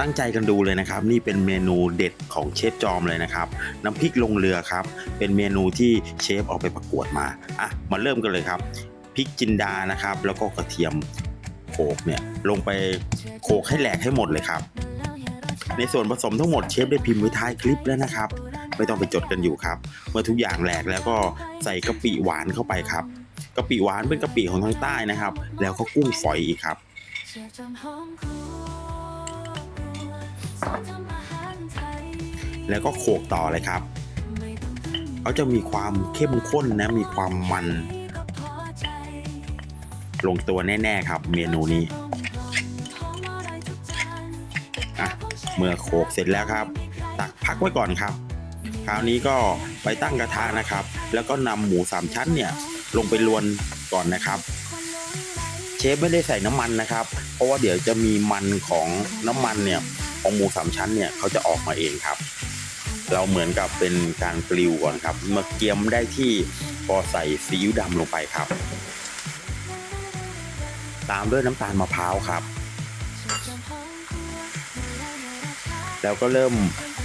ตั้งใจกันดูเลยนะครับ นี่เป็นเมนูเด็ดของเชฟจอมเลยนะครับ น้ำพริกลงเรือครับ เป็นเมนูที่เชฟเอาไปประกวดมาอะมาเริ่มกันเลยครับพริกจินดานะครับ แล้วก็กระเทียมโขกเนี่ยลงไปโขกให้แหลกให้หมดเลยครับ ในส่วนผสมทั้งหมดเชฟได้พิมพ์ไว้ท้ายคลิปแล้วนะครับไม่ต้องไปจดกันอยู่ครับ เมื่อทุกอย่างแหลกแล้วก็ใส่กะปิหวานเข้าไปครับกะปิหวานเป็นกะปิของทางใต้นะครับ แล้วก็กุ้งฝอยอีกครับ แล้วก็โขกต่อเลยครับเขาจะมีความเข้มข้นนะมีความมัน ลงตัวแน่ ๆ ครับ เมนูนี้อะเมื่อโขกเสร็จแล้วครับ ตักพักไว้ก่อนครับ คราวนี้ก็ไปตั้งกระทะนะครับ แล้วก็นำหมูสามชั้นเนี่ยลงไปลวนก่อนนะครับเชฟไม่ได้ใส่น้ำมันนะครับ เพราะว่าเดี๋ยวจะมีมันของน้ำมันเนี่ย ของหมูสามชั้นเนี่ยเขาจะออกมาเองครับ เราเหมือนกับเป็นการปลิวก่อนครับเมื่อเกียมได้ที่พอใส่ซีอิ๊วดำลงไปครับ ตามด้วยน้ำตาลมะพร้าวครับ แล้วก็เริ่ม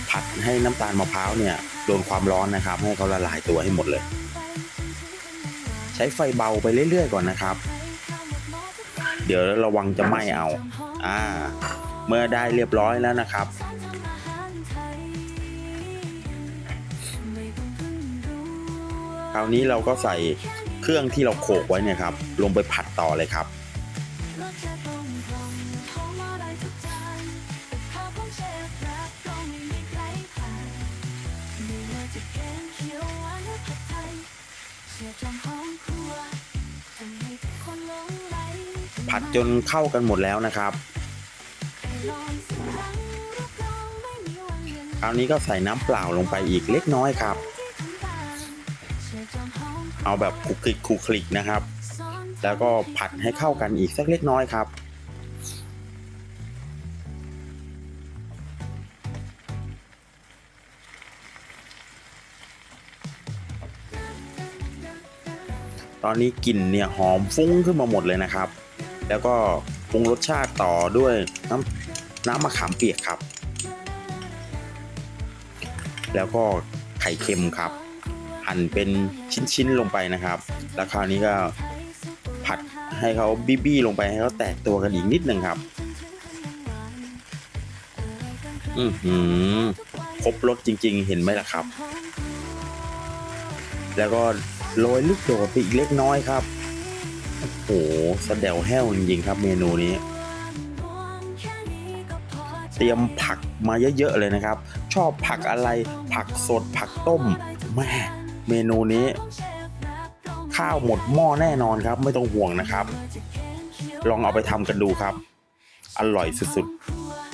ผัดให้น้ำตาลมะพร้าวเนี่ยโดนความร้อนนะครับ ให้เขาละลายตัวให้หมดเลย ใช้ไฟเบาไปเรื่อยๆก่อนนะครับ เดี๋ยวระวังจะไหม้เอา อ่า เมื่อได้เรียบร้อยแล้วนะครับ คราวนี้เราก็ใส่เครื่องที่เราโขกไว้เนี่ยครับ ลงไปผัดต่อเลยครับผัดจนเข้ากันหมดแล้วนะครับ คราวนี้ก็ใส่น้ำเปล่าลงไปอีกเล็กน้อยครับ เอาแบบคลุกคลิกคลุกคลิกนะครับ แล้วก็ผัดให้เข้ากันอีกสักเล็กน้อยครับตอนนี้กลิ่นเนี่ยหอมฟุ้งขึ้นมาหมดเลยนะครับ แล้วก็ปรุงรสชาติต่อด้วยน้ำ น้ำมะขามเปียกครับ แล้วก็ไข่เค็มครับ หั่นเป็นชิ้นๆลงไปนะครับ แล้วคราวนี้ก็ผัดให้เขาบี้ๆลงไปให้เขาแตกตัวกันอีกนิดหนึ่งครับ อือหือครบรสจริง ๆ เห็นไหมล่ะครับ แล้วก็โรยลูกโดดไปอีกเล็กน้อยครับ โอ้โหสะเดวแห้วจริงๆครับเมนูนี้ เตรียมผักมาเยอะๆเลยนะครับ ชอบผักอะไรผักสดผักต้มแม่เมนูนี้ ข้าวหมดหม้อแน่นอนครับ ไม่ต้องห่วงนะครับ ลองเอาไปทำกันดูครับ อร่อยสุดๆ